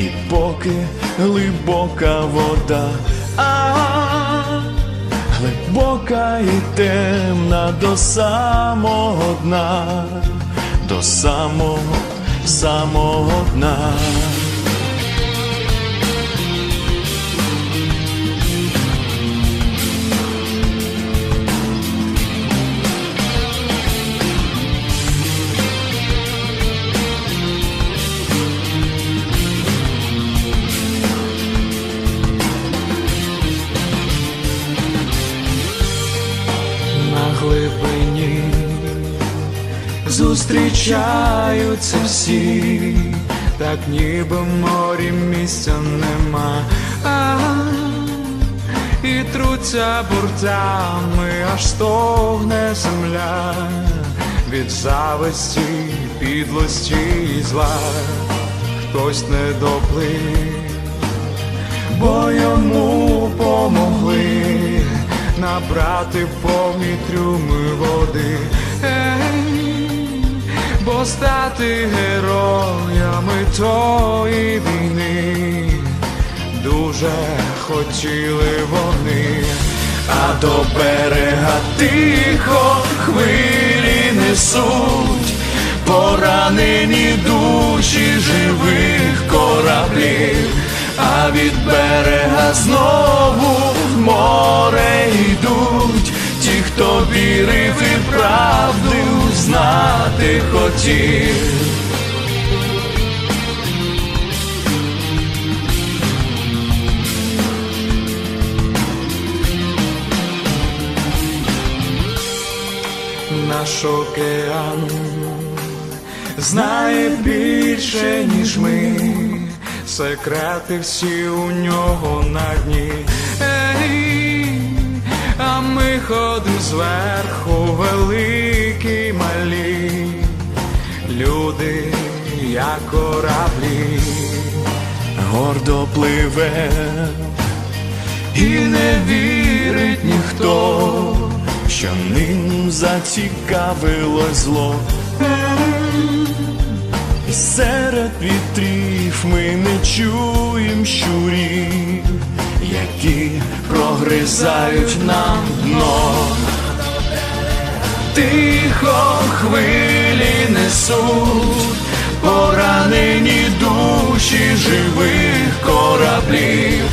і поки глибока вода, а глибока і темна до самого дна, до самого, самого дна. Глибині. Зустрічаються всі, так ніби в морі місця нема, і труться буртами, аж стогне земля. Від зависті, підлості і зла, хтось не доплив бо йому помогли набрати повні трюми води, Ей, бо стати героями тої війни дуже хотіли вони, а до берега тихо хвилі несуть. Поранені душі живих кораблів, а від берега знову в море хто вірив і правду знати хотів. Наш океан знає більше, ніж ми, секрети всі у нього на дні. Ходимо зверху, великі малі, люди, як кораблі, гордо пливе, і не вірить ніхто, що ним зацікавилось зло. Серед вітрів ми не чуєм щурів, які прогризають нам дно. Тихо хвилі несуть поранені душі живих кораблів,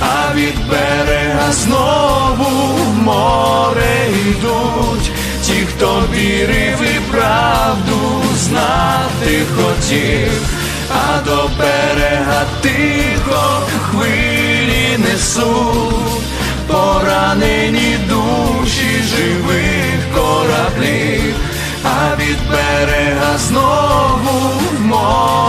а від берега знову в море йдуть ті, хто вірив і правду знати хотів, а до берега хвилі несуть поранені душі живих кораблів, а від берега знову в море.